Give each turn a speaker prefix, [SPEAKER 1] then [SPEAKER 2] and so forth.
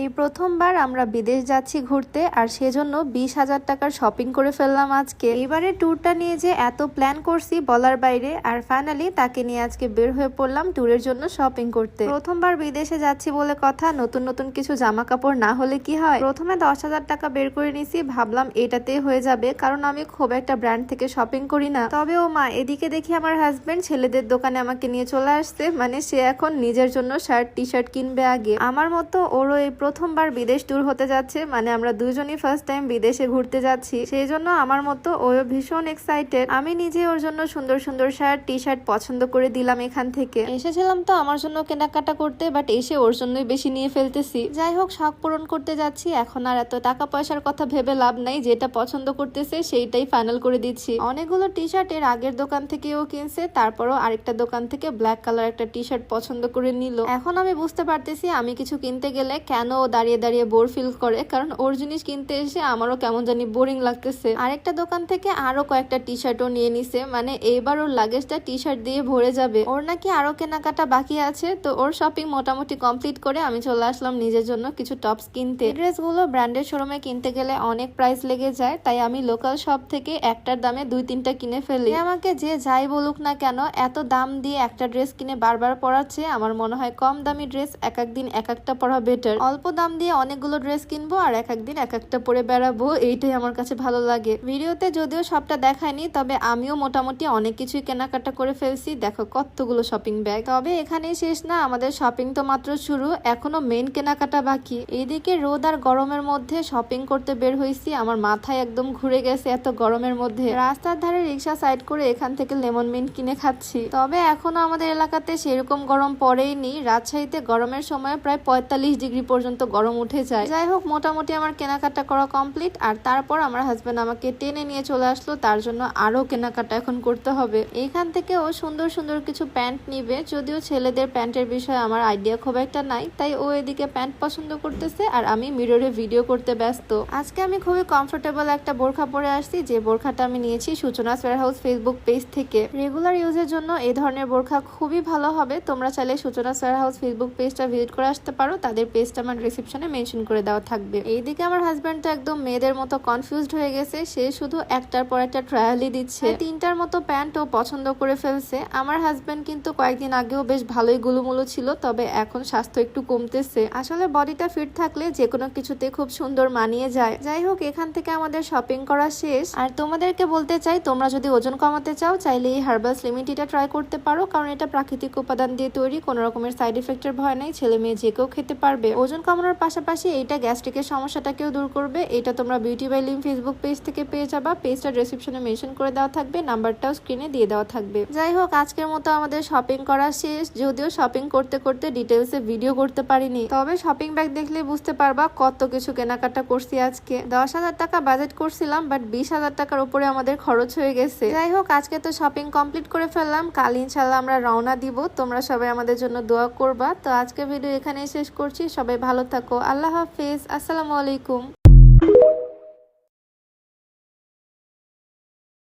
[SPEAKER 1] এই প্রথমবার আমরা বিদেশ যাচ্ছি ঘুরতে আর সেজন্য বিশ হাজার টাকার শপিং করে ফেললাম আজকে। এবারে ট্যুরটা নিয়ে যে এত প্ল্যান করছি বলার বাইরে, আর ফাইনালি তাকে নিয়ে আজকে বের হয়ে পড়লাম ট্যুরের জন্য শপিং করতে। প্রথমবার বিদেশে যাচ্ছি বলে কথা, নতুন নতুন কিছু জামা কাপড় না হলে কি হয়? প্রথমে দশ হাজার টাকা বের করে নিছি, ভাবলাম এটাতেই হয়ে যাবে, কারণ আমি খুব একটা ব্র্যান্ড থেকে শপিং করি না। তবে ও মা, এদিকে দেখি আমার হাজবেন্ড ছেলেদের দোকানে আমাকে নিয়ে চলে আসছে মানে সে এখন নিজের জন্য শার্ট টি শার্ট কিনবে আগে। আমার মতো ওরও এই প্রথমবার বিদেশ ট্যুর হতে যাচ্ছে মানে আমরা দুজনই ফার্স্ট টাইম বিদেশে ঘুরতে যাচ্ছি। সেই জন্য আমার মতো ও ভীষণ এক্সাইটেড আমি নিজে ওর জন্য সুন্দর সুন্দর শার্ট টি শার্ট পছন্দ করে দিলাম এখান থেকে। এসেছিলাম তো আমার জন্য কেনাকাটা করতে বাট এসে ওর জন্যই বেশি নিয়ে ফেলতেছি। যাই হোক, শখ পূরণ করতে যাচ্ছি। এখন আর এত টাকা পয়সার কথা ভেবে লাভ নাই। যেটা পছন্দ করতেছে, সেইটাই ফাইনাল করে দিচ্ছি। অনেকগুলো টি শার্ট এর আগের দোকান থেকেও কিনছে, তারপরও আরেকটা দোকান থেকে ব্ল্যাক কালার একটা টি শার্ট পছন্দ করে নিল। এখন আমি বুঝতে পারতেছি, আমি কিছু কিনতে গেলে কেন দাঁড়িয়ে দাঁড়িয়ে বোর ফিল করে, কারণ ওর জিনিস কিনতে এসে আমারও কেমন জানি বোরিং লাগতেছে। আরেকটা দোকান থেকে আরও কয়েকটা টি শার্টও নিয়ে নিছে মানে এইবার ওর লাগেজটা টি শার্ট দিয়ে ভরে যাবে। ওর নাকি আরও কেনাকাটা বাকি আছে, তো ওর শপিং মোটামুটি কমপ্লিট করে আমি চলে আসলাম নিজের জন্য কিছু টপস কিনতে। ড্রেসগুলো ব্র্যান্ডেড শোরুমে কিনতে গেলে অনেক প্রাইস লেগে যায়, তাই আমি লোকাল শপ থেকে একটার দামে দুই তিনটা কিনে ফেলি। আমাকে যে যাই বলুক না কেন, এত দাম দিয়ে একটা ড্রেস কিনে বারবার পরাচ্ছে, আমার মনে হয় কম দামি ড্রেস এক একদিন এক একটা পরা বেটার অল্প দাম দিয়ে অনেকগুলো ড্রেস কিনবো আর এক একদিন এক একটা পরে বেড়াবো, এইটাই আমার কাছে ভালো লাগে। ভিডিওতে যদিও সবটা দেখায়নি, তবে আমিও মোটামুটি অনেক কিছুই কেনাকাটা করে ফেলছি। দেখো কতগুলো শপিং ব্যাগ তবে এখানেই শেষ না, আমাদের শপিং তো মাত্র শুরু, এখনও মেন কেনাকাটা বাকি। এইদিকে রোদ আর গরমের মধ্যে শপিং করতে বের হয়েছি, আমার মাথায় একদম ঘুরে গেছে এত গরমের মধ্যে। রাস্তার ধারে রিক্সা সাইড করে এখান থেকে লেমন মিন্ট কিনে খাচ্ছি। তবে এখনও আমাদের এলাকাতে সেরকম গরম পড়েইনি। রাজশাহীতে গরমের সময় প্রায় পঁয়তাল্লিশ ডিগ্রি পর্যন্ত গরম উঠে যায়। যাই হোক মোটামুটি আমার কেনাকাটা করা কমপ্লিট। আর তারপর আমার হাজব্যান্ড আমাকে টেনে নিয়ে চলে আসলো। তার জন্য আরও কেনাকাটা এখন করতে হবে। এখান থেকে ও সুন্দর সুন্দর কিছু প্যান্ট নিবে। যদিও ছেলেদের প্যান্টের বিষয়ে আমার আইডিয়া খুব একটা নাই। তাই ও এদিকে প্যান্ট পছন্দ করতেছে আর আমি মিররে ভিডিও করতে ব্যস্ত। আজকে আমি খুবই কমফোর্টেবল একটা বোরখা পরে আসছি। যে বোরখাটা আমি নিয়েছি সূচনা সোয়ার হাউস ফেসবুক পেজ থেকে রেগুলার ইউজের জন্য এই ধরনের বোরখা খুবই ভালো হবে। তোমরা চাইলে সূচনা সোয়ার হাউস ফেসবুক পেজটা ভিজিট করে আসতে পারো। তাদের পেজটা আমার রিসেপশনে মেনশন করে দেওয়া থাকবে। এইদিকে আমার হাজব্যান্ড তো একদম মেয়েদের মতো কনফিউজড হয়ে গেছে। সে শুধু একটার পর একটা ট্রায়ালই দিচ্ছে। তিনটার মতো প্যান্ট ও পছন্দ করে ফেলছে। আমার হাজব্যান্ড কিন্তু কয়েকদিন আগেও বেশ ভালোই গুলুমুলু ছিল তবে এখন স্বাস্থ্য একটু কমতেছে। আসলে বডিটা ফিট থাকলে যে কোনো কিছুতে খুব সুন্দর মানিয়ে যায়। যাই হোক এখান থেকে আমাদের শপিং করা শেষ। আর তোমাদেরকে বলতে চাই তোমরা যদি ওজন কমাতে চাও চাইলে এই হার্বালস লিমিটিটা ট্রাই করতে পারো কারণ এটা প্রাকৃতিক উপাদান দিয়ে তৈরি কোনো রকমের সাইড এফেক্টের ভয় নাই ছেলে মেয়ে যে কেউ খেতে পারবে। ওজন কমানোর পাশাপাশি এইটা গ্যাস্ট্রিকের সমস্যাটাকেও দূর করবে। এটা তোমরা beauty by Lim Facebook page থেকে পেয়ে যাবা। পেজটা ডেসক্রিপশনে মেনশন করে দেওয়া থাকবে নাম্বারটাও স্ক্রিনে দিয়ে দেওয়া থাকবে। যাই হোক, আজকের মতো আমাদের শপিং করা শেষ। যদিও শপিং করতে করতে ডিটেলসে ভিডিও করতে পারিনি, তবে শপিং ব্যাগ দেখলে বুঝতে পারবা কত কিছু কেনাকাটা করছি আজকে। দশ হাজার টাকা বাজেট করছিলাম বাট বিশ হাজার টাকার উপরে আমাদের খরচ হয়ে গেছে। যাই হোক, আজকে তো শপিং কমপ্লিট করে ফেললাম। কাল ইনশাল্লাহ আমরা রওনা দিব। তোমরা সবাই আমাদের জন্য দোয়া করবা। তো আজকে ভিডিও এখানেই শেষ করছি। সবাই ভালো থাকো। আল্লাহ হাফিজ। আসসালামু আলাইকুম।